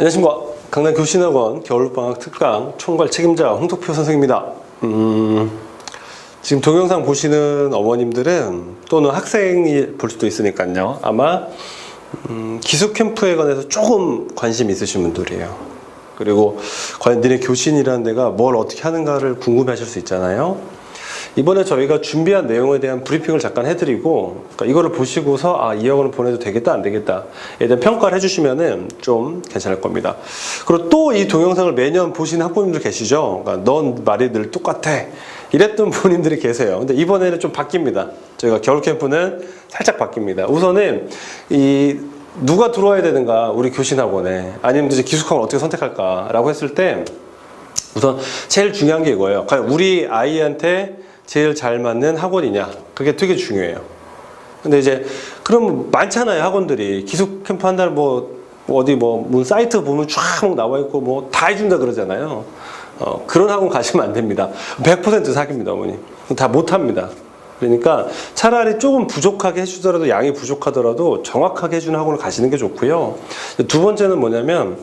안녕하십니까. 강남 교신학원 겨울방학 특강 총괄 책임자 홍덕표 선생입니다. 음, 지금 동영상 보시는 어머님들은 또는 학생이 볼 수도 있으니까요. 아마 음, 기숙 캠프에 관해서 조금 관심 있으신 분들이에요. 그리고 과연 너네 교신이라는 데가 뭘 어떻게 하는가를 궁금해 하실 수 있잖아요. 이번에 저희가 준비한 내용에 대한 브리핑을 잠깐 해드리고 그러니까 이거를 보시고서 아, 이 학원을 보내도 되겠다 안 되겠다에 대한 평가를 해주시면은 좀 괜찮을 겁니다. 그리고 또 이 동영상을 매년 보시는 학부모님들 계시죠? 그러니까 넌 말이 늘 똑같아. 이랬던 부모님들이 계세요. 근데 이번에는 좀 바뀝니다. 저희가 겨울 캠프는 살짝 바뀝니다. 우선은 이 누가 들어와야 되는가 우리 교신학원에 아니면 이제 기숙학원 어떻게 선택할까라고 했을 때 우선 제일 중요한 게 이거예요. 과연 우리 아이한테 제일 잘 맞는 학원이냐? 그게 되게 중요해요. 근데 이제 그럼 많잖아요 학원들이 기숙 캠프 한 달 뭐 어디 뭐 문 사이트 보면 쫙 나와 있고 뭐 다 해준다 그러잖아요. 어, 그런 학원 가시면 안 됩니다. 100% 사기입니다 어머니. 다 못합니다. 그러니까 차라리 조금 부족하게 해주더라도 양이 부족하더라도 정확하게 해주는 학원을 가시는 게 좋고요. 두 번째는 뭐냐면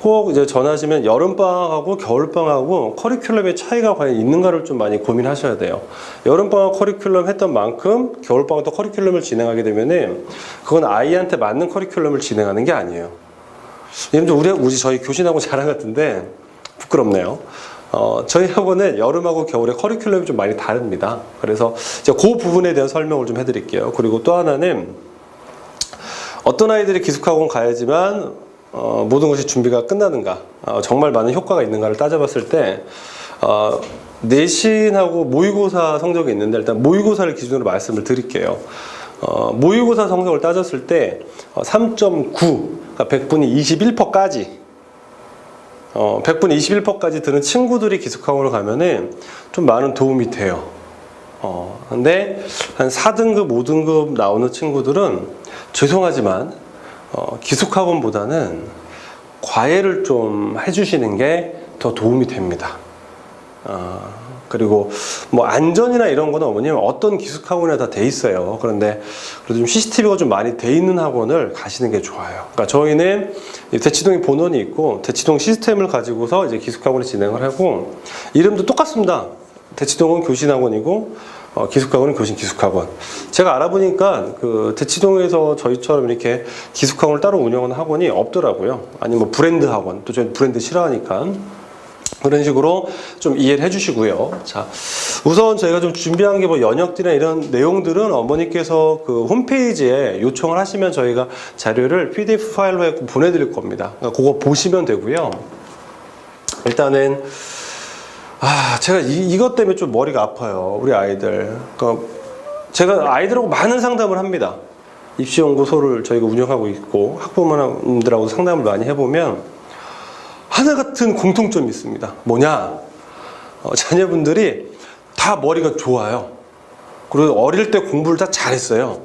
꼭 이제 전하시면 여름방학하고 겨울방학하고 커리큘럼의 차이가 과연 있는가를 좀 많이 고민하셔야 돼요. 여름방학 커리큘럼 했던 만큼 겨울방학도 커리큘럼을 진행하게 되면은 그건 아이한테 맞는 커리큘럼을 진행하는 게 아니에요. 예를 들어 우리, 우리 저희 교신하고 자랑 같은데 부끄럽네요. 어, 저희 학원은 여름하고 겨울에 커리큘럼이 좀 많이 다릅니다. 그래서 이제 그 부분에 대한 설명을 좀 해드릴게요. 그리고 또 하나는 어떤 아이들이 기숙학원 가야지만 어, 모든 것이 준비가 끝나는가, 어, 정말 많은 효과가 있는가를 따져봤을 때 어, 내신하고 모의고사 성적이 있는데 일단 모의고사를 기준으로 말씀을 드릴게요. 어, 모의고사 성적을 따졌을 때 어, 3.9, 그러니까 100분이 21%까지 어, 100분 21%까지 드는 친구들이 기숙학원을 가면은 좀 많은 도움이 돼요. 어, 근데 한 4등급, 5등급 나오는 친구들은 죄송하지만 어, 기숙학원보다는 과외를 좀 해주시는 게 더 도움이 됩니다. 어, 그리고 뭐 안전이나 이런 거는 어머님 어떤 기숙학원에 다 돼 있어요. 그런데 그래도 좀 CCTV가 좀 많이 돼 있는 학원을 가시는 게 좋아요. 그러니까 저희는 이 대치동에 본원이 있고 대치동 시스템을 가지고서 이제 기숙학원을 진행을 하고 이름도 똑같습니다. 대치동은 교신학원이고 어, 기숙학원은 교신 기숙학원. 제가 알아보니까 그 대치동에서 저희처럼 이렇게 기숙학원을 따로 운영하는 학원이 없더라고요. 아니면 뭐 브랜드 학원. 또 저희 브랜드 싫어하니까. 그런 식으로 좀 이해를 해주시고요. 자, 우선 저희가 좀 준비한 게 뭐 연역들이나 이런 내용들은 어머니께서 그 홈페이지에 요청을 하시면 저희가 자료를 PDF 파일로 보내드릴 겁니다. 그러니까 그거 보시면 되고요. 일단은 아, 제가 이, 이것 때문에 좀 머리가 아파요. 우리 아이들. 그러니까 제가 아이들하고 많은 상담을 합니다. 입시연구소를 저희가 운영하고 있고 학부모님들하고 상담을 많이 해보면 하나 같은 공통점이 있습니다. 뭐냐? 어, 자녀분들이 다 머리가 좋아요. 그리고 어릴 때 공부를 다 잘했어요.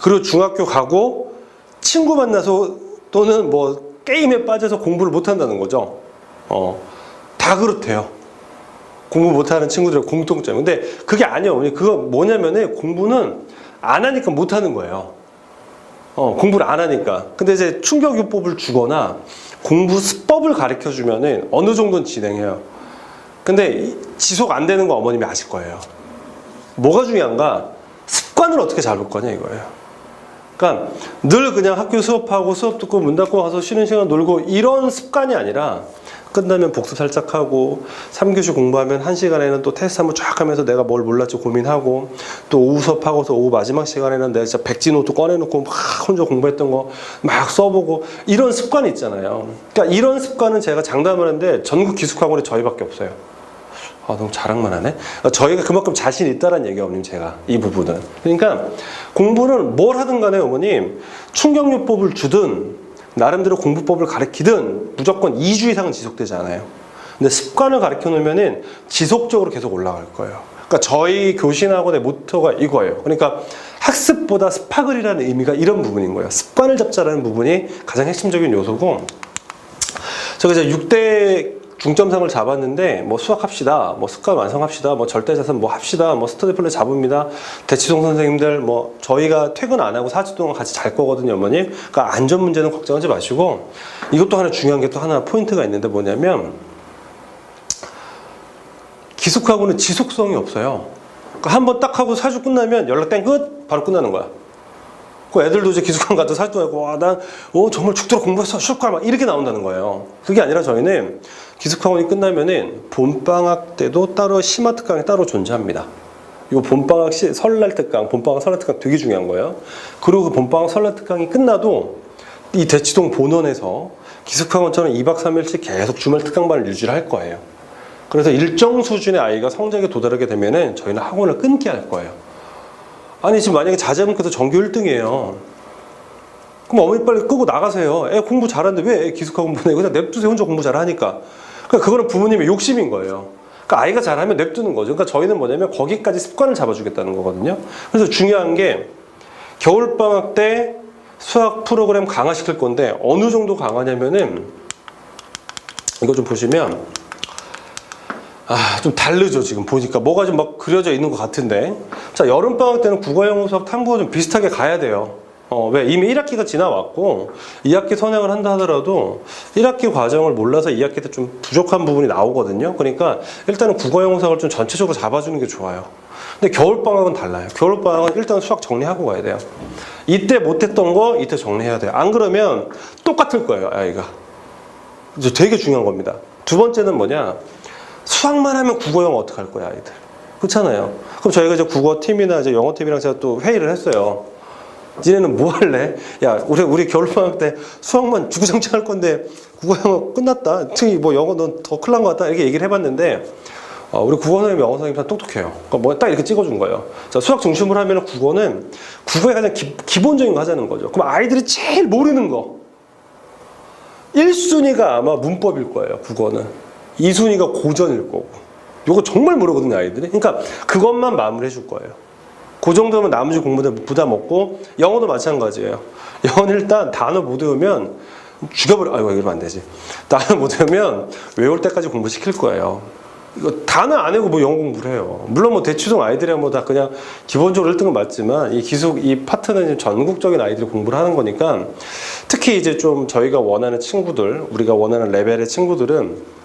그리고 중학교 가고 친구 만나서 또는 뭐 게임에 빠져서 공부를 못한다는 거죠. 어, 다 그렇대요. 공부 못하는 친구들의 공통점. 근데 그게 아니에요. 그거 뭐냐면은 공부는 안 하니까 못하는 거예요. 어, 공부를 안 하니까. 근데 이제 충격요법을 주거나 공부 수법을 가르쳐 주면은 어느 정도는 진행해요. 근데 이- 지속 안 되는 거 어머님이 아실 거예요. 뭐가 중요한가? 습관을 어떻게 잡을 거냐 이거예요. 그러니까 늘 그냥 학교 수업하고 수업 듣고 문 닫고 와서 쉬는 시간 놀고 이런 습관이 아니라 끝나면 복습 살짝 하고 3교시 공부하면 1시간에는 또 테스트 한번 쫙 하면서 내가 뭘 몰랐지 고민하고 또 오후 수업하고서 오후 마지막 시간에는 내가 진짜 백지 노트 꺼내놓고 막 혼자 공부했던 거 막 써보고 이런 습관이 있잖아요. 그러니까 이런 습관은 제가 장담을 하는데 전국 기숙학원에 저희밖에 없어요. 아, 너무 자랑만 하네. 아, 저희가 그만큼 자신 있다라는 얘기예요, 어머님, 제가. 이 부분은. 그러니까 공부는 뭘 하든 간에 어머님, 충격요법을 주든, 나름대로 공부법을 가르치든 무조건 2주 이상은 지속되지 않아요. 근데 습관을 가르쳐 놓으면은 지속적으로 계속 올라갈 거예요. 그러니까 저희 교신학원의 모토가 이거예요. 그러니까 학습보다 스파글이라는 의미가 이런 부분인 거예요. 습관을 잡자라는 부분이 가장 핵심적인 요소고, 제가 이제 6대 중점상을 잡았는데 뭐 수학합시다, 뭐 습관 완성합시다, 뭐 절대자산 뭐 합시다, 뭐 스터디 플랜 잡습니다. 대치동 선생님들 뭐 저희가 퇴근 안 하고 4주 동안 같이 잘 거거든요, 어머니. 그러니까 안전 문제는 걱정하지 마시고 이것도 하나 중요한 게 또 하나 포인트가 있는데 뭐냐면 기숙하고는 지속성이 없어요. 그러니까 한번 딱 하고 4주 끝나면 연락 땡 끝 바로 끝나는 거야. 그 애들도 이제 기숙관 가서 살도 하고 와난 어, 정말 죽도록 공부해서 슈걸 막 이렇게 나온다는 거예요. 그게 아니라 저희는 기숙학원이 끝나면은 봄방학 때도 따로 심화 특강이 따로 존재합니다. 이거 봄방학 시, 설날 특강, 봄방학 설날 특강 되게 중요한 거예요. 그리고 그 봄방학 설날 특강이 끝나도 이 대치동 본원에서 기숙학원처럼 2박 3일씩 계속 주말 특강반을 유지를 할 거예요. 그래서 일정 수준의 아이가 성적에 도달하게 되면은 저희는 학원을 끊게 할 거예요. 아니 지금 만약에 자제분께서 전교 1등이에요. 그럼 어머니 빨리 끄고 나가세요. 애 공부 잘하는데 왜 애 기숙학원 보내고 그냥 냅두세요. 혼자 공부 잘하니까. 그러니까 그거는 부모님의 욕심인 거예요. 그러니까 아이가 잘하면 냅두는 거죠. 그러니까 저희는 뭐냐면 거기까지 습관을 잡아주겠다는 거거든요. 그래서 중요한 게 겨울방학 때 수학 프로그램 강화시킬 건데 어느 정도 강화냐면은 이거 좀 보시면 아, 좀 다르죠, 지금 보니까. 뭐가 좀 막 그려져 있는 것 같은데. 자, 여름방학 때는 국어, 영어 수학, 탐구가 좀 비슷하게 가야 돼요. 어, 왜? 이미 1학기가 지나왔고, 2학기 선행을 한다 하더라도, 1학기 과정을 몰라서 2학기 때 좀 부족한 부분이 나오거든요. 그러니까, 일단은 국어, 영어 수학을 좀 전체적으로 잡아주는 게 좋아요. 근데 겨울방학은 달라요. 겨울방학은 일단 수학 정리하고 가야 돼요. 이때 못했던 거, 이때 정리해야 돼요. 안 그러면 똑같을 거예요, 아이가. 이제 되게 중요한 겁니다. 두 번째는 뭐냐? 수학만 하면 국어 영어 어떻게 할 거야 아이들? 그렇잖아요. 그럼 저희가 이제 국어 팀이나 이제 영어 팀이랑 제가 또 회의를 했어요. 니네는 뭐 할래? 야 우리 우리 겨울방학 때 수학만 주구장창 할 건데 국어 영어 끝났다. 특히 뭐 영어 넌 더 큰일 난것 같다. 이렇게 얘기를 해봤는데 어, 우리 국어 선생님 영어 선생님 다 똑똑해요. 그러니까 뭐딱 이렇게 찍어준 거예요. 자 수학 중심으로 하면 국어는 국어의 가장 기, 기본적인 거 하자는 거죠. 그럼 아이들이 제일 모르는 거. 1순위가 아마 문법일 거예요 국어는 이순위가 고전일 거고 요거 정말 모르거든요 아이들이. 그러니까 그것만 마무리 해 줄 거예요. 그 정도면 나머지 공부들 부담 없고 영어도 마찬가지예요. 영어는 일단 단어 못 외우면 죽여버려 아이고 이러면 안 되지. 단어 못 외우면 외울 때까지 공부시킬 거예요. 이거 단어 안 외우고 뭐 영어 공부를 해요. 물론 뭐 대치동 아이들이야 뭐 다 그냥 기본적으로 1등은 맞지만 이 기숙 이 파트는 전국적인 아이들이 공부를 하는 거니까 특히 이제 좀 저희가 원하는 친구들 우리가 원하는 레벨의 친구들은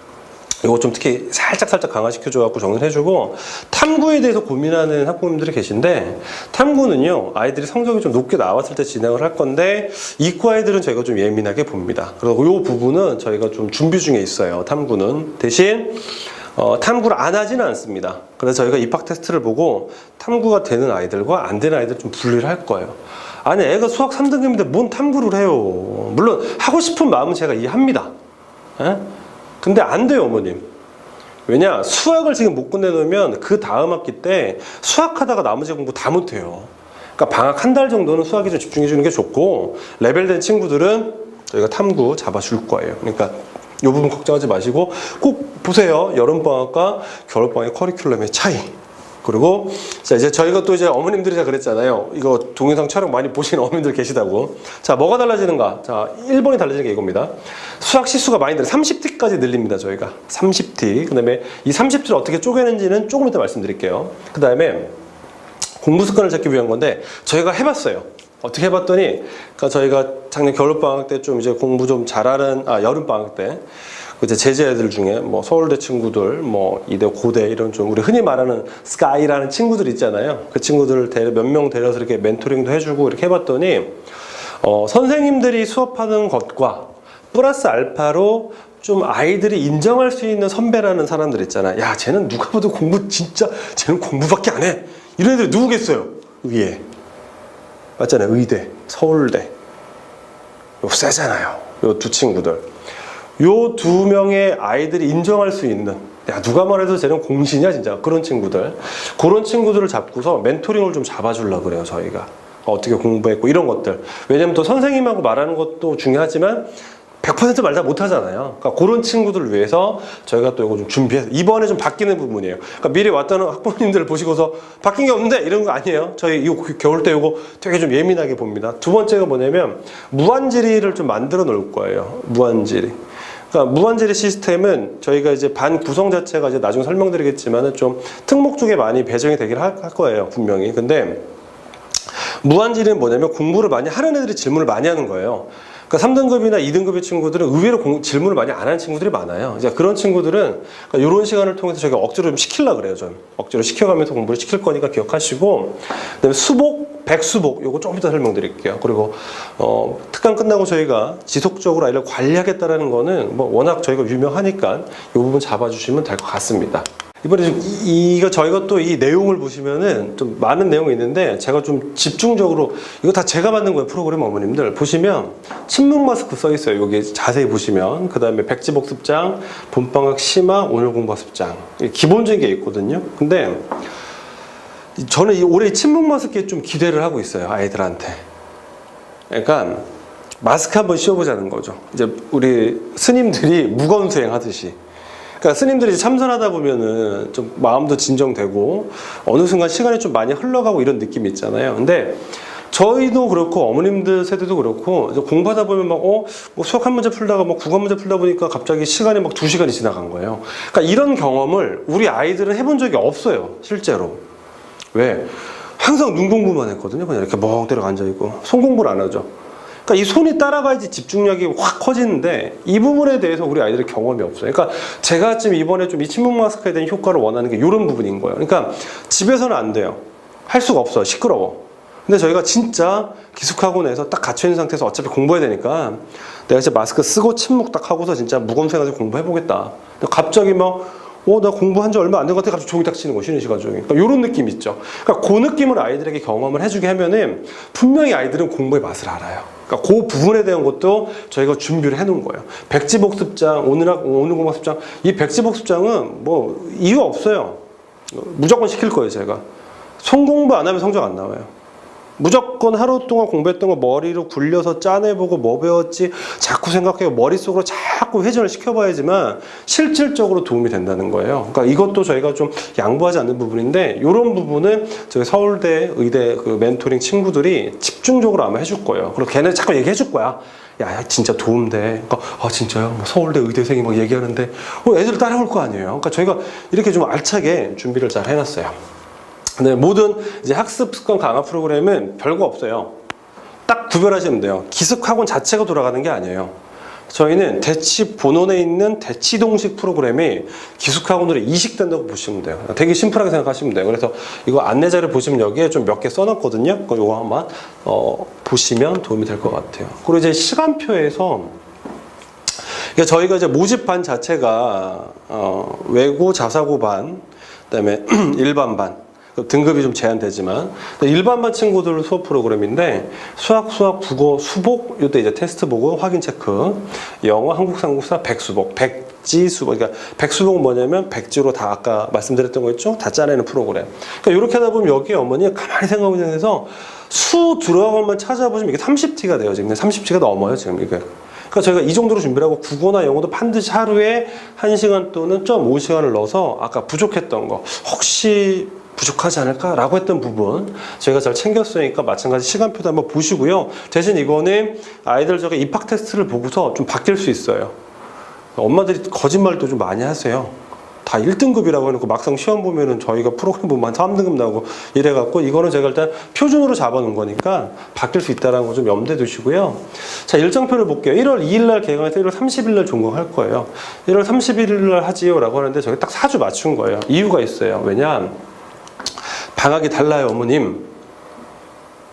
이거 좀 특히 살짝 살짝 강화시켜줘 갖고 정리를 해주고 탐구에 대해서 고민하는 학부모님들이 계신데 탐구는요 아이들이 성적이 좀 높게 나왔을 때 진행을 할 건데 이과 아이들은 저희가 좀 예민하게 봅니다. 그리고 이 부분은 저희가 좀 준비 중에 있어요. 탐구는 대신 어, 탐구를 안 하지는 않습니다. 그래서 저희가 입학 테스트를 보고 탐구가 되는 아이들과 안 되는 아이들 좀 분리를 할 거예요. 아니 애가 수학 3등급인데 뭔 탐구를 해요. 물론 하고 싶은 마음은 제가 이해합니다. 에? 근데 안 돼요, 어머님. 왜냐? 수학을 지금 못 끝내놓으면 그 다음 학기 때 수학하다가 나머지 공부 다 못해요. 그러니까 방학 한 달 정도는 수학에 좀 집중해 주는 게 좋고, 레벨된 친구들은 저희가 탐구 잡아줄 거예요. 그러니까 이 부분 걱정하지 마시고 꼭 보세요. 여름방학과 겨울방학의 커리큘럼의 차이. 그리고 자 이제 저희가 또 이제 어머님들이 다 그랬잖아요. 이거 동영상 촬영 많이 보시는 어머님들 계시다고. 자 뭐가 달라지는가? 자 1번이 달라지는 게 이겁니다. 수학 시수가 많이 늘어 30티까지 늘립니다. 저희가 30티. 그다음에 이 30티를 어떻게 쪼개는지는 조금 이따 말씀드릴게요. 그다음에 공부 습관을 잡기 위한 건데 저희가 해봤어요. 어떻게 해봤더니 그러니까 저희가 작년 겨울 방학 때 좀 이제 공부 좀 잘하는 아 여름 방학 때 이제 제재 애들 중에 뭐 서울대 친구들 뭐 이대 고대 이런 좀 우리 흔히 말하는 스카이라는 친구들 있잖아요. 그 친구들을 몇명 데려서 이렇게 멘토링도 해주고 이렇게 해봤더니 어, 선생님들이 수업하는 것과 플러스 알파로 좀 아이들이 인정할 수 있는 선배라는 사람들 있잖아. 야, 쟤는 누가 봐도 공부 진짜, 쟤는 공부밖에 안 해. 이런 애들이 누구겠어요? 위에. 맞잖아요. 의대, 서울대. 요 세잖아요. 요 두 친구들. 요 두 명의 아이들이 인정할 수 있는 야 누가 말해도 쟤는 공신이야 진짜 그런 친구들 그런 친구들을 잡고서 멘토링을 좀 잡아주려 그래요 저희가 어떻게 공부했고 이런 것들 왜냐면 또 선생님하고 말하는 것도 중요하지만 100%말다 못하잖아요. 그러니까 그런 친구들을 위해서 저희가 또 이거 좀 준비해서 이번에 좀 바뀌는 부분이에요. 그러니까 미리 왔다는 학부모님들을 보시고서 바뀐 게 없는데 이런 거 아니에요. 저희 이 겨울 때 이거 되게 좀 예민하게 봅니다. 두 번째가 뭐냐면 무한지리를 좀 만들어 놓을 거예요. 무한지리. 그러니까 무한제리 시스템은 저희가 이제 반 구성 자체가 이제 나중에 설명드리겠지만은 좀 특목 쪽에 많이 배정이 되긴 할, 할 거예요 분명히. 근데 무한질은 뭐냐면 공부를 많이 하는 애들이 질문을 많이 하는 거예요. 그러니까 3등급이나 2등급의 친구들은 의외로 공- 질문을 많이 안 하는 친구들이 많아요. 이제 그런 친구들은 그러니까 이런 시간을 통해서 저희가 억지로 좀 시키려 그래요. 좀 억지로 시켜가면서 공부를 시킬 거니까 기억하시고 그다음에 수복, 백수복 요거 좀 이따 설명드릴게요. 그리고 어, 특강 끝나고 저희가 지속적으로 아이를 관리하겠다라는 거는 뭐 워낙 저희가 유명하니까 이 부분 잡아주시면 될 것 같습니다. 이번에 좀 이, 이거 저희가 또 이 내용을 보시면은 좀 많은 내용이 있는데 제가 좀 집중적으로 이거 다 제가 만든 거예요 프로그램 어머님들 보시면 침묵 마스크 써 있어요 여기 자세히 보시면 그 다음에 백지 복습장 봄방학 심화 오늘 공부 학습장 이게 기본적인 게 있거든요 근데 저는 이 올해 이 침묵 마스크에 좀 기대를 하고 있어요 아이들한테 그러니까 마스크 한번 씌워보자는 거죠 이제 우리 스님들이 무건 수행 하듯이 그러니까 스님들이 참선하다 보면은 좀 마음도 진정되고 어느 순간 시간이 좀 많이 흘러가고 이런 느낌이 있잖아요. 근데 저희도 그렇고 어머님들 세대도 그렇고 공부하다 보면 막 어, 뭐 수학 한 문제 풀다가 뭐 국어 문제 풀다 보니까 갑자기 시간이 막 두 시간이 지나간 거예요. 그러니까 이런 경험을 우리 아이들은 해본 적이 없어요, 실제로. 왜? 항상 눈 공부만 했거든요. 그냥 이렇게 멍 때려 앉아 있고 손 공부를 안 하죠. 그러니까 이 손이 따라가야지 집중력이 확 커지는데 이 부분에 대해서 우리 아이들의 경험이 없어요. 그러니까 제가 지금 이번에 좀 이 침묵 마스크에 대한 효과를 원하는 게 이런 부분인 거예요. 그러니까 집에서는 안 돼요. 할 수가 없어. 시끄러워. 근데 저희가 진짜 기숙학원에서 딱 갇혀 있는 상태에서 어차피 공부해야 되니까 내가 이제 마스크 쓰고 침묵 딱 하고서 진짜 무검색해서 공부해보겠다. 갑자기 막 어, 나 공부한 지 얼마 안 된 것 같아. 갑자기 종이 딱 치는 거, 쉬는 시간 중에. 그러니까 이런 느낌 있죠. 그러니까 그 느낌을 아이들에게 경험을 해주게 하면은 분명히 아이들은 공부의 맛을 알아요. 그러니까 그 부분에 대한 것도 저희가 준비를 해놓은 거예요. 백지복습장, 오늘, 학- 오늘 공학습장. 이 백지복습장은 뭐 이유 없어요. 무조건 시킬 거예요, 제가. 손 공부 안 하면 성적 안 나와요. 무조건 하루 동안 공부했던 거 머리로 굴려서 짜내보고 뭐 배웠지 자꾸 생각해요. 머릿속으로 자꾸 회전을 시켜봐야지만 실질적으로 도움이 된다는 거예요. 그러니까 이것도 저희가 좀 양보하지 않는 부분인데 이런 부분은 저희 서울대 의대 그 멘토링 친구들이 집중적으로 아마 해줄 거예요. 그리고 걔네 자꾸 얘기해 줄 거야. 야, 야, 진짜 도움돼. 그러니까, 아, 진짜요? 뭐 서울대 의대생이 막 얘기하는데, 어, 애들 따라올 거 아니에요. 그러니까 저희가 이렇게 좀 알차게 준비를 잘 해놨어요. 네, 모든 이제 학습 습관 강화 프로그램은 별거 없어요. 딱 구별하시면 돼요. 기숙학원 자체가 돌아가는 게 아니에요. 저희는 대치 본원에 있는 대치동식 프로그램이 기숙학원으로 이식된다고 보시면 돼요. 되게 심플하게 생각하시면 돼요. 그래서 이거 안내자를 보시면 여기에 좀 몇 개 써놨거든요. 그거 이거 한번 어, 보시면 도움이 될 것 같아요. 그리고 이제 시간표에서 그러니까 저희가 이제 모집반 자체가 어, 외고 자사고 반, 그다음에 일반 반. 그 등급이 좀 제한되지만 일반반 친구들 수업 프로그램인데 수학, 수학, 국어, 수복 이때 이제 테스트 보고 확인 체크, 영어, 한국, 삼국사, 백수복, 백지 수복. 그러니까 백수복은 뭐냐면 백지로 다 아까 말씀드렸던 거 있죠? 다 짜내는 프로그램. 그러니까 이렇게 하다 보면 여기 어머니 가만히 생각해서 수 들어간 것만 찾아보시면 이게 30T가 돼요. 지금 30T가 넘어요. 지금 이게. 그러니까 저희가 이 정도로 준비를 하고 국어나 영어도 반드시 하루에 1시간 또는 0.5시간을 넣어서 아까 부족했던 거 혹시 부족하지 않을까라고 했던 부분 저희가 잘 챙겼으니까 마찬가지 시간표도 한번 보시고요. 대신 이거는 아이들 저게 입학 테스트를 보고서 좀 바뀔 수 있어요. 엄마들이 거짓말도 좀 많이 하세요. 다 1등급이라고 해놓고 막상 시험 보면은 저희가 프로그램 보면 3등급 나오고 이래갖고 이거는 제가 일단 표준으로 잡아놓은 거니까 바뀔 수 있다는 거좀 염두에 두시고요. 자, 일정표를 볼게요. 1월 2일 날 개강해서 1월 30일 날 종강할 거예요. 1월 31일 날 하지요 라고 하는데 저희 딱 4주 맞춘 거예요. 이유가 있어요. 왜냐? 방학이 달라요, 어머님.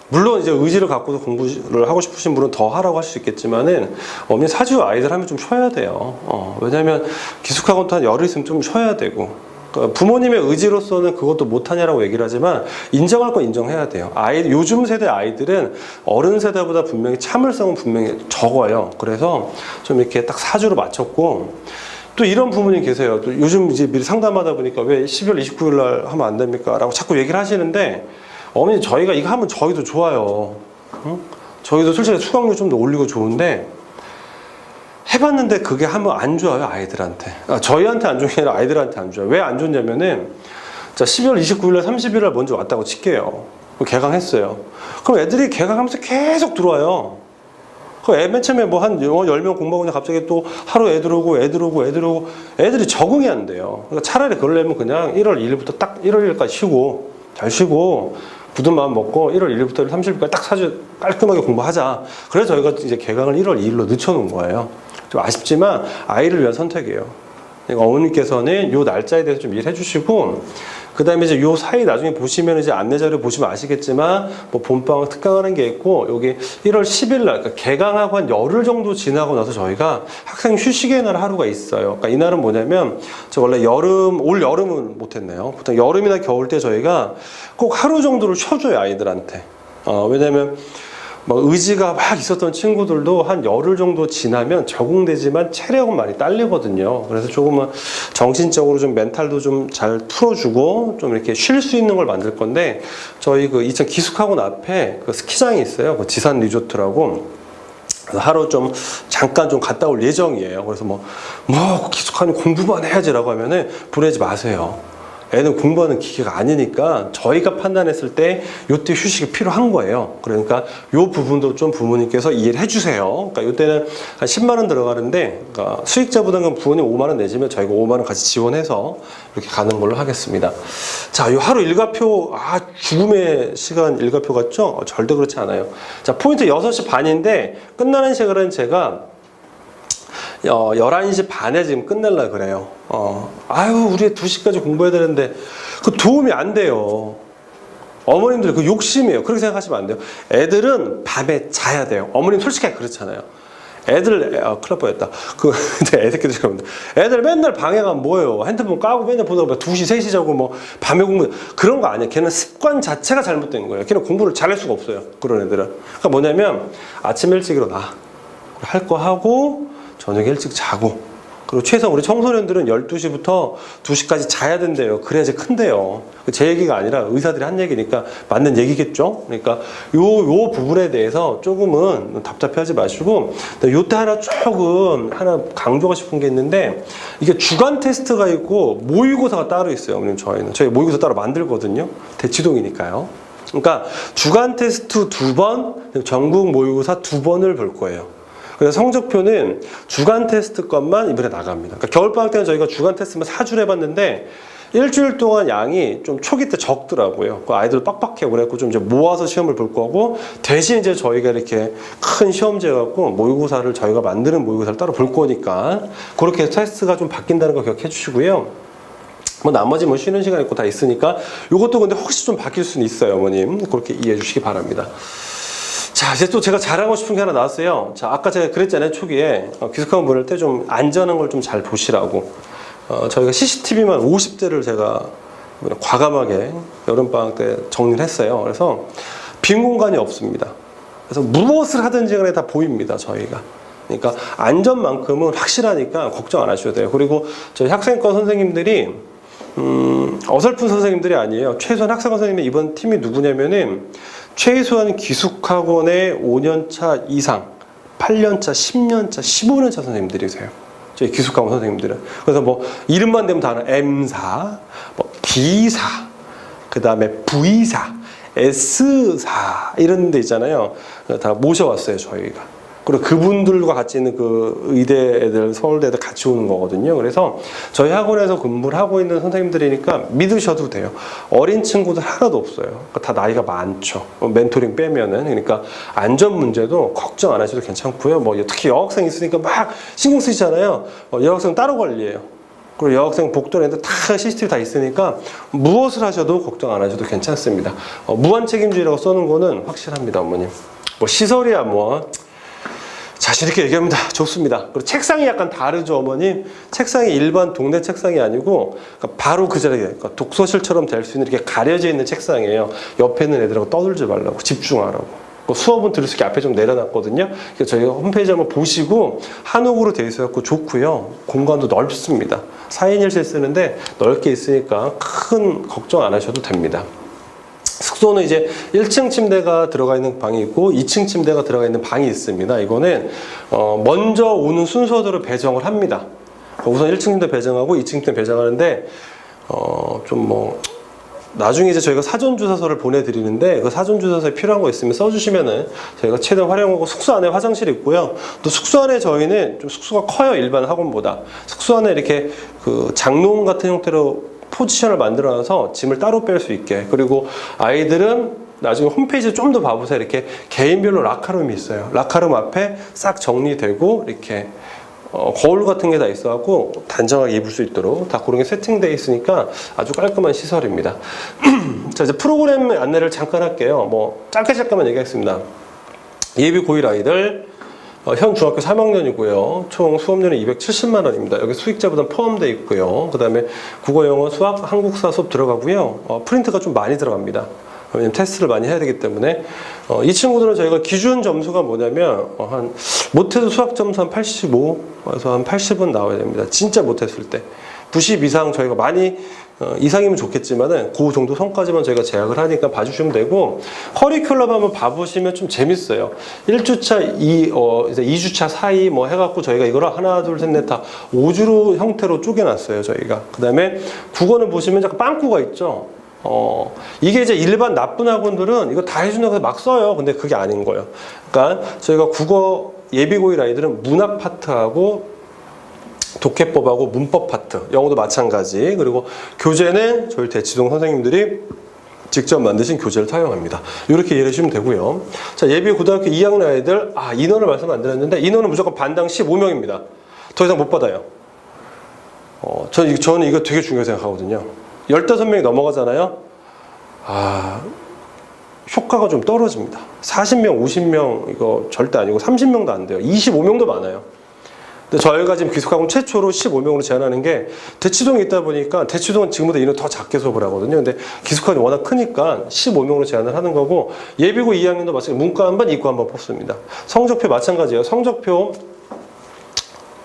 물론 이제 의지를 갖고서 공부를 하고 싶으신 분은 더 하라고 할 수 있겠지만은 어머니 사주 아이들 하면 좀 쉬어야 돼요. 어, 왜냐하면 기숙학원 또한 열흘 있으면 좀 쉬어야 되고 그러니까 부모님의 의지로서는 그것도 못하냐라고 얘기를 하지만 인정할 건 인정해야 돼요. 아이 요즘 세대 아이들은 어른 세대보다 분명히 참을성은 분명히 적어요. 그래서 좀 이렇게 딱 사주로 맞췄고 또 이런 부모님 계세요. 또 요즘 이제 미리 상담하다 보니까 왜 12월 29일 날 하면 안 됩니까? 라고 자꾸 얘기를 하시는데 어머니 저희가 이거 하면 저희도 좋아요. 응? 저희도 솔직히 수강료 좀 더 올리고 좋은데 해봤는데 그게 하면 안 좋아요 아이들한테. 아, 저희한테 안 좋은 게 아니라 아이들한테 안 좋아요. 왜 안 좋냐면은 자 12월 29일날 30일 날 먼저 왔다고 칠게요. 그럼 개강했어요. 그럼 애들이 개강하면서 계속 들어와요. 그맨 처음에 뭐한 10명 공부하고 그냥 갑자기 또 하루 애들 오고 애들 오고 애들 오고 애들이 적응이 안 돼요. 그러니까 차라리 그러려면 그냥 1월 1일부터 딱 1월 1일까지 쉬고 잘 쉬고 굳은 마음 먹고 1월 1일부터 30일까지 딱 사주 깔끔하게 공부하자. 그래서 저희가 이제 개강을 1월 2일로 늦춰놓은 거예요. 좀 아쉽지만 아이를 위한 선택이에요. 그러니까 어머니께서는 요 날짜에 대해서 좀 이해를 해주시고 그 다음에 이제 요 사이 나중에 보시면 이제 안내자를 보시면 아시겠지만 뭐 봄방학 특강하는 게 있고 여기 1월 10일 날 그러니까 개강하고 한 열흘 정도 지나고 나서 저희가 학생 휴식의 날 하루가 있어요. 그러니까 이날은 뭐냐면 저 원래 여름 올 여름은 못했네요. 보통 여름이나 겨울 때 저희가 꼭 하루 정도를 쉬어줘요 아이들한테. 어, 왜냐면 뭐 의지가 막 있었던 친구들도 한 열흘 정도 지나면 적응되지만 체력은 많이 딸리거든요. 그래서 조금은 정신적으로 좀 멘탈도 좀 잘 풀어주고 좀 이렇게 쉴 수 있는 걸 만들 건데 저희 그 이천 기숙학원 앞에 그 스키장이 있어요. 그 지산 리조트라고. 하루 좀 잠깐 좀 갔다 올 예정이에요. 그래서 뭐, 뭐, 기숙하니 공부만 해야지라고 하면은 보내지 마세요. 애는 공부하는 기계가 아니니까 저희가 판단했을 때 요때 휴식이 필요한 거예요. 그러니까 요 부분도 좀 부모님께서 이해를 해주세요. 그러니까 요때는 한 10만 원 들어가는데 그러니까 수익자보다는 부모님 5만 원 내지면 저희가 5만 원 같이 지원해서 이렇게 가는 걸로 하겠습니다. 자, 요 하루 일과표 아 죽음의 시간 일과표 같죠? 어, 절대 그렇지 않아요. 자, 포인트 6시 반인데 끝나는 시간은 제가 어, 11시 반에 지금 끝낼라 그래요. 어, 아유, 우리 2시까지 공부해야 되는데, 그 도움이 안 돼요. 어머님들 그 욕심이에요. 그렇게 생각하시면 안 돼요. 애들은 밤에 자야 돼요. 어머님 솔직하게 그렇잖아요. 애들, 아, 날 뻔했다. 그, 근데 애 새끼들 그러면 애들 맨날 방에 가면 뭐예요? 핸드폰 까고 맨날 보다가 뭐 2시, 3시 자고 뭐 밤에 공부, 그런 거 아니에요. 걔는 습관 자체가 잘못된 거예요. 걔는 공부를 잘할 수가 없어요. 그런 애들은. 그러니까 뭐냐면 아침 일찍 일어나. 할 거 하고, 저녁에 일찍 자고 그리고 최소 우리 청소년들은 12시부터 2시까지 자야 된대요. 그래야지 큰대요. 제 얘기가 아니라 의사들이 한 얘기니까 맞는 얘기겠죠? 그러니까 요, 요 부분에 대해서 조금은 답답해하지 마시고 요때 하나 조금 하나 강조하고 싶은 게 있는데 이게 주간 테스트가 있고 모의고사가 따로 있어요. 왜냐면 저희는 저희 모의고사 따로 만들거든요. 대치동이니까요. 그러니까 주간 테스트 두 번, 전국 모의고사 두 번을 볼 거예요. 그래서 성적표는 주간 테스트 것만 이번에 나갑니다. 그러니까 겨울방학 때는 저희가 주간 테스트만 4주를 해봤는데 일주일 동안 양이 좀 초기 때 적더라고요. 그 아이들 빡빡해 그래갖고 좀 이제 모아서 시험을 볼 거고 대신 이제 저희가 이렇게 큰 시험제 갖고 모의고사를 저희가 만드는 모의고사를 따로 볼 거니까 그렇게 테스트가 좀 바뀐다는 거 기억해 주시고요. 뭐 나머지 뭐 쉬는 시간 있고 다 있으니까 이것도 근데 혹시 좀 바뀔 수는 있어요, 어머님. 그렇게 이해해 주시기 바랍니다. 자, 이제 또 제가 자랑하고 싶은 게 하나 나왔어요. 자, 아까 제가 그랬잖아요, 초기에. 어, 기숙학원 보낼 때 좀 안전한 걸 좀 잘 보시라고. 어, 저희가 CCTV만 50대를 제가 과감하게 여름방학 때 정리를 했어요. 그래서 빈 공간이 없습니다. 그래서 무엇을 하든지 간에 다 보입니다, 저희가. 그러니까 안전만큼은 확실하니까 걱정 안 하셔도 돼요. 그리고 저희 학생권 선생님들이 음, 어설픈 선생님들이 아니에요. 최소한 학생권 선생님의 이번 팀이 누구냐면은 최소한 기숙학원의 5년차 이상, 8년차, 10년차, 15년차 선생님들이세요. 저희 기숙학원 선생님들은. 그래서 뭐 이름만 되면 다 아는 M사, 뭐 B사, 그 다음에 V사, S사 이런 데 있잖아요. 다 모셔왔어요, 저희가. 그리고 그분들과 같이 있는 그 의대 애들, 서울대 애들 같이 오는 거거든요. 그래서 저희 학원에서 근무를 하고 있는 선생님들이니까 믿으셔도 돼요. 어린 친구들 하나도 없어요. 그러니까 다 나이가 많죠. 멘토링 빼면은. 그러니까 안전 문제도 걱정 안 하셔도 괜찮고요. 뭐 특히 여학생 있으니까 막 신경 쓰시잖아요. 어, 여학생 따로 관리해요. 그리고 여학생 복도에도 다 CCTV 다 있으니까 무엇을 하셔도 걱정 안 하셔도 괜찮습니다. 어, 무한 책임주의라고 써는 거는 확실합니다, 어머님. 뭐 시설이야 뭐 자신 있게 얘기합니다. 좋습니다. 그리고 책상이 약간 다르죠, 어머님. 책상이 일반 동네 책상이 아니고 그러니까 바로 그 자리에 그러니까 독서실처럼 될 수 있는 이렇게 가려져 있는 책상이에요. 옆에 있는 애들하고 떠들지 말라고 집중하라고. 그 수업은 들을 수 있게 앞에 좀 내려놨거든요. 그래서 저희가 홈페이지 한번 보시고 한옥으로 되어 있어갖고 좋고요. 공간도 넓습니다. 4인 1실 쓰는데 넓게 있으니까 큰 걱정 안 하셔도 됩니다. 숙소는 이제 1층 침대가 들어가 있는 방이 있고 2층 침대가 들어가 있는 방이 있습니다. 이거는 어 먼저 오는 순서대로 배정을 합니다. 우선 1층 침대 배정하고 2층 침대 배정하는데 어 좀 뭐 나중에 이제 저희가 사전 주사서를 보내드리는데 그 사전 주사서에 필요한 거 있으면 써주시면은 저희가 최대한 활용하고 숙소 안에 화장실이 있고요. 또 숙소 안에 저희는 좀 숙소가 커요 일반 학원보다 숙소 안에 이렇게 그 장롱 같은 형태로 포지션을 만들어놔서 짐을 따로 뺄 수 있게 그리고 아이들은 나중에 홈페이지 좀 더 봐보세요. 이렇게 개인별로 라카룸이 있어요. 라카룸 앞에 싹 정리되고 이렇게 어, 거울 같은 게 다 있어갖고 단정하게 입을 수 있도록 다 그런 게 세팅되어 있으니까 아주 깔끔한 시설입니다. 자 이제 프로그램 안내를 잠깐 할게요. 뭐 짧게 잠깐만 얘기하겠습니다. 예비 고1 아이들 어, 현 중학교 3학년이고요. 총 수업료는 270만 원입니다. 여기 수익자부담 포함되어 있고요. 그 다음에 국어, 영어, 수학, 한국사 수업 들어가고요. 어, 프린트가 좀 많이 들어갑니다. 왜냐면 테스트를 많이 해야 되기 때문에 어, 이 친구들은 저희가 기준 점수가 뭐냐면 어, 한 못해도 수학 점수 한 85에서 한 80은 나와야 됩니다. 진짜 못했을 때 90 이상 저희가 많이 어, 이상이면 좋겠지만은 그 정도 선까지만 저희가 제약을 하니까 봐주시면 되고 커리큘럼 한번 봐보시면 좀 재밌어요. 1주차, 2, 어, 이제 2주차 사이 뭐 해갖고 저희가 이거를 하나, 둘, 셋, 넷 다 5주로 형태로 쪼개놨어요. 저희가. 그 다음에 국어는 보시면 약간 빵꾸가 있죠. 어, 이게 이제 일반 나쁜 학원들은 이거 다 해준다고 막 써요. 근데 그게 아닌 거예요. 그러니까 저희가 국어 예비고일 아이들은 문학 파트하고 독해법하고 문법 파트, 영어도 마찬가지. 그리고 교재는 저희 대치동 선생님들이 직접 만드신 교재를 사용합니다. 이렇게 이해해 주시면 되고요. 자, 예비 고등학교 2학년 아이들, 아, 인원을 말씀 안 드렸는데, 인원은 무조건 반당 15명입니다. 더 이상 못 받아요. 어, 이- 저는 이거 되게 중요하게 생각하거든요. 15명이 넘어가잖아요. 아, 효과가 좀 떨어집니다. 40명, 50명 이거 절대 아니고 30명도 안 돼요. 25명도 많아요. 근데 저희가 지금 기숙학원 최초로 15명으로 제한하는 게 대치동에 있다 보니까 대치동은 지금보다 인원 더 작게 수업을 하거든요. 근데 기숙학원이 워낙 크니까 15명으로 제한을 하는 거고 예비고 2학년도 마찬가지 문과 한 번, 이과 한 번 뽑습니다. 성적표 마찬가지예요. 성적표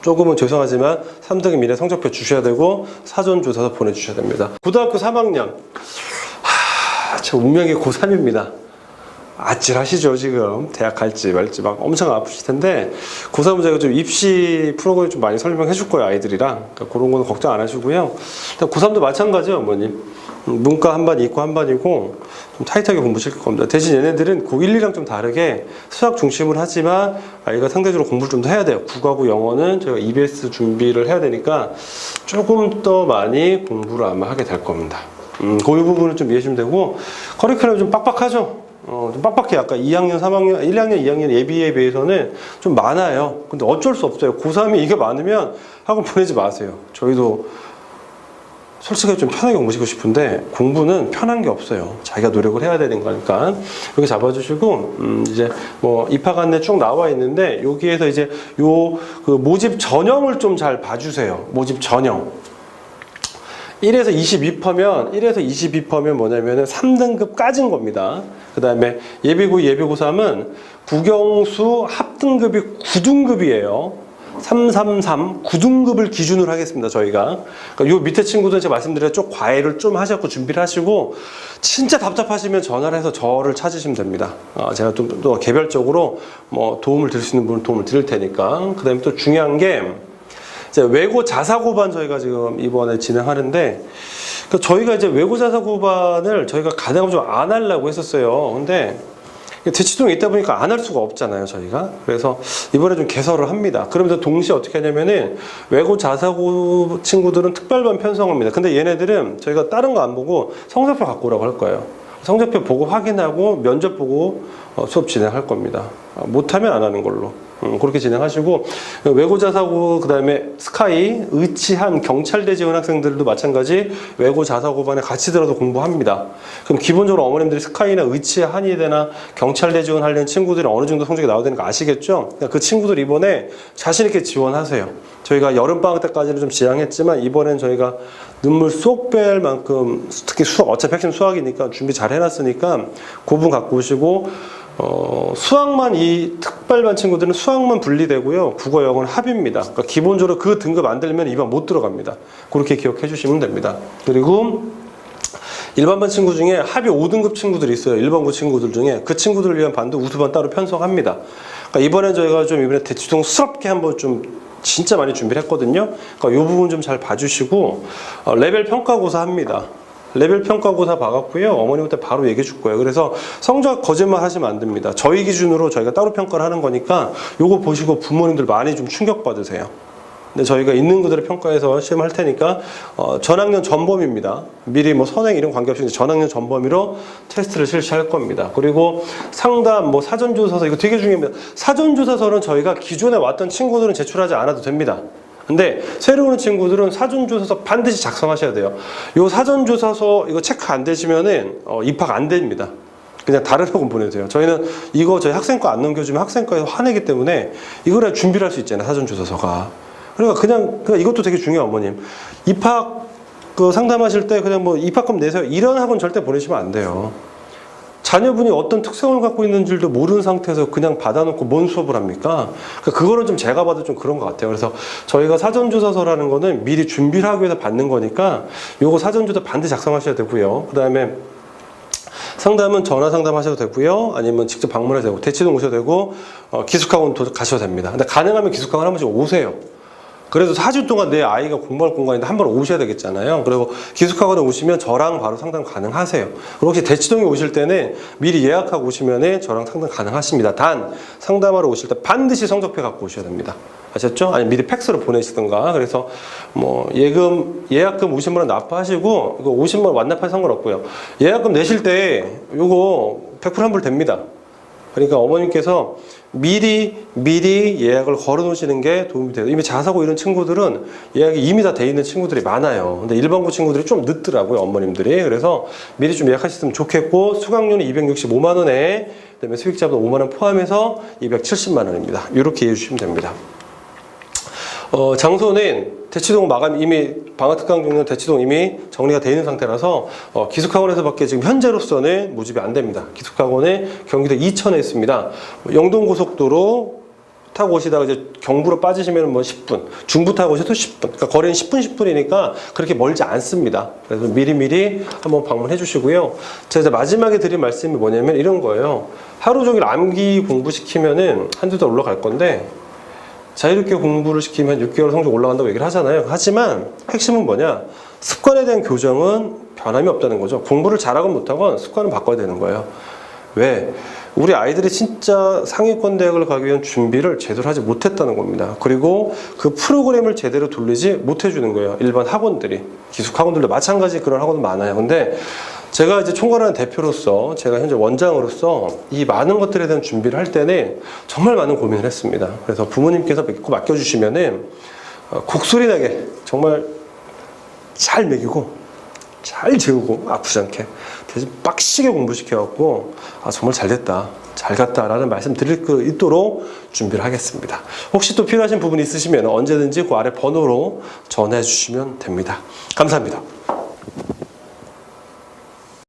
조금은 죄송하지만 3등급 미래 성적표 주셔야 되고 사전 조사서 보내주셔야 됩니다. 고등학교 3학년 하, 저 운명이 고3입니다. 아찔하시죠 지금? 대학 갈지 말지 막 엄청 아프실 텐데 고3은 저희가 좀 입시 프로그램 좀 많이 설명해 줄 거예요 아이들이랑. 그러니까 그런 거는 걱정 안 하시고요. 일단 고3도 마찬가지예요 어머님. 음, 문과 한 반 이과 한 반이고 좀 타이트하게 공부실 겁니다. 대신 얘네들은 고1, 2랑 좀 다르게 수학 중심을 하지만 아이가 상대적으로 공부를 좀 더 해야 돼요. 국어하고 영어는 저희가 EBS 준비를 해야 되니까 조금 더 많이 공부를 아마 하게 될 겁니다. 음, 그 부분을 좀 이해해 주시면 되고 커리큘럼 좀 빡빡하죠 어, 좀 빡빡해. 아까 2학년, 3학년, 1학년, 2학년 예비에 비해서는 좀 많아요. 근데 어쩔 수 없어요. 고3이 이게 많으면 학원 보내지 마세요. 저희도 솔직하게 좀 편하게 공부시고 싶은데 공부는 편한 게 없어요. 자기가 노력을 해야 되는 거니까 이렇게 잡아주시고 음 이제 뭐 입학 안내 쭉 나와 있는데 여기에서 이제 요 그 모집 전형을 좀 잘 봐주세요. 모집 전형. 1에서 22%면 1에서 22%면 뭐냐면은 3등급 까진 겁니다. 그 다음에 예비고 예비고 3은 국영수 합등급이 9등급이에요. 333 9등급을 기준으로 하겠습니다. 저희가. 그러니까 요 밑에 친구들 제가 말씀드렸죠. 과외를 좀 하셨고 준비를 하시고 진짜 답답하시면 전화를 해서 저를 찾으시면 됩니다. 아, 제가 좀또 개별적으로 뭐 도움을 드릴 수 있는 분은 도움을 드릴 테니까. 그 다음에 또 중요한 게 이제 외고 자사 고반 저희가 지금 이번에 진행하는데 그 저희가 이제 외고 자사 고반을 저희가 가능하면 좀 안 하려고 했었어요. 근데 대치동에 있다 보니까 안 할 수가 없잖아요, 저희가. 그래서 이번에 좀 개설을 합니다. 그러면서 동시에 어떻게 하냐면은 외고 자사고 친구들은 특별반 편성합니다. 근데 얘네들은 저희가 다른 거 안 보고 성적표 갖고 오라고 할 거예요. 성적표 보고 확인하고 면접 보고 어, 수업 진행할 겁니다. 아, 못하면 안 하는 걸로. 음, 그렇게 진행하시고 외고자 사고 그다음에 스카이 의치한 경찰대 지원 학생들도 마찬가지 외고 자 사고반에 같이 들어서 공부합니다. 그럼 기본적으로 어머님들이 스카이나 의치 한의대나 경찰대 지원 하려는 친구들이 어느 정도 성적이 나와야 되는 거 아시겠죠? 그러니까 그 친구들 이번에 자신 있게 지원하세요. 저희가 여름 방학 때까지는 좀 지양했지만 이번엔 저희가 눈물 쏙 뺄 만큼 특히 수학 어차피 핵심 수학이니까 준비 잘 해놨으니까 그 부분 갖고 오시고 어, 수학만 이 특별반 친구들은 수학만 분리되고요. 국어, 영어는 합입니다. 그러니까 기본적으로 그 등급 안 되면 이반 못 들어갑니다. 그렇게 기억해 주시면 됩니다. 그리고 일반반 친구 중에 합이 5등급 친구들이 있어요. 일반고 친구들 중에 그 친구들을 위한 반도 우수반 따로 편성합니다. 그러니까 이번에 저희가 좀 이번에 대치동스럽게 한번 좀 진짜 많이 준비를 했거든요. 그러니까 이 부분 좀 잘 봐주시고 어, 레벨 평가고사 합니다. 레벨 평가고사 봐갖고요. 어머님한테 바로 얘기해 줄 거예요. 그래서 성적 거짓말 하시면 안 됩니다. 저희 기준으로 저희가 따로 평가를 하는 거니까 요거 보시고 부모님들 많이 좀 충격받으세요. 근데 저희가 있는 그대로 평가해서 시험할 테니까 어, 전학년 전범입니다. 미리 뭐 선행 이런 관계없이 전학년 전범위로 테스트를 실시할 겁니다. 그리고 상담 뭐 사전 조사서 이거 되게 중요합니다. 사전 조사서는 저희가 기존에 왔던 친구들은 제출하지 않아도 됩니다. 근데 새로 오는 친구들은 사전 조사서 반드시 작성하셔야 돼요. 요 사전 조사서 이거 체크 안 되시면은 어, 입학 안 됩니다. 그냥 다른 학원 보내세요. 저희는 이거 저희 학생과 안 넘겨주면 학생과에서 화내기 때문에 이거를 준비를 할 수 있잖아요. 사전 조사서가. 그러니까 그냥, 그냥 이것도 되게 중요해요, 어머님. 입학 그 상담하실 때 그냥 뭐 입학금 내세요. 이런 학원 절대 보내시면 안 돼요. 자녀분이 어떤 특성을 갖고 있는지도 모르는 상태에서 그냥 받아놓고 뭔 수업을 합니까? 그러니까 그거는 좀 제가 봐도 좀 그런 것 같아요. 그래서 저희가 사전조사서라는 거는 미리 준비를 하기 위해서 받는 거니까 요거 사전조사 반드시 작성하셔야 되고요. 그 다음에 상담은 전화 상담하셔도 되고요. 아니면 직접 방문하셔도 되고 대치동 오셔도 되고 어, 기숙학원 도 가셔도 됩니다. 근데 가능하면 기숙학원 한 번씩 오세요. 그래도 4주 동안 내 아이가 공부할 공간인데 한 번 오셔야 되겠잖아요. 그리고 기숙학원에 오시면 저랑 바로 상담 가능하세요. 그리고 혹시 대치동에 오실 때는 미리 예약하고 오시면 저랑 상담 가능하십니다. 단 상담하러 오실 때 반드시 성적표 갖고 오셔야 됩니다. 아셨죠? 아니 미리 팩스로 보내시든가 그래서 뭐 예금 예약금 50만 원 납부하시고 이거 50만 원 완납할 상관없고요. 예약금 내실 때 요거 100% 환불 됩니다. 그러니까 어머님께서 미리 미리 예약을 걸어 놓으시는 게 도움이 돼요. 이미 자사고 이런 친구들은 예약이 이미 다 돼 있는 친구들이 많아요. 근데 일반고 친구들이 좀 늦더라고요, 어머님들이. 그래서 미리 좀 예약하셨으면 좋겠고 수강료는 265만 원에 그 다음에 수익자분 5만 원 포함해서 270만 원입니다. 이렇게 이해해 주시면 됩니다. 어, 장소는 대치동 마감 이미 방학특강 종료 대치동 이미 정리가 되어 있는 상태라서 어, 기숙학원에서밖에 지금 현재로서는 모집이 안 됩니다. 기숙학원에 경기도 이천에 있습니다. 영동고속도로 타고 오시다가 이제 경부로 빠지시면 뭐 10분, 중부 타고 오셔도 10분. 그러니까 거리는 10분, 10분이니까 그렇게 멀지 않습니다. 그래서 미리미리 한번 방문해 주시고요. 제가 이제 마지막에 드린 말씀이 뭐냐면 이런 거예요. 하루 종일 암기 공부시키면은 한두 달 올라갈 건데 자유롭게 공부를 시키면 6개월 성적 올라간다고 얘기를 하잖아요. 하지만 핵심은 뭐냐? 습관에 대한 교정은 변함이 없다는 거죠. 공부를 잘하건 못하건 습관은 바꿔야 되는 거예요. 왜? 우리 아이들이 진짜 상위권 대학을 가기 위한 준비를 제대로 하지 못했다는 겁니다. 그리고 그 프로그램을 제대로 돌리지 못해주는 거예요. 일반 학원들이. 기숙 학원들도 마찬가지 그런 학원도 많아요. 근데 제가 이제 총괄하는 대표로서 제가 현재 원장으로서 이 많은 것들에 대한 준비를 할 때는 정말 많은 고민을 했습니다. 그래서 부모님께서 믿고 맡겨주시면은 어, 곡소리 나게 정말 잘 먹이고 잘 재우고 아프지 않게 대신 빡시게 공부시켜갖고 아 정말 잘 됐다 잘 갔다라는 말씀 드릴 그 있도록 준비를 하겠습니다. 혹시 또 필요하신 부분이 있으시면 언제든지 그 아래 번호로 전화해 주시면 됩니다. 감사합니다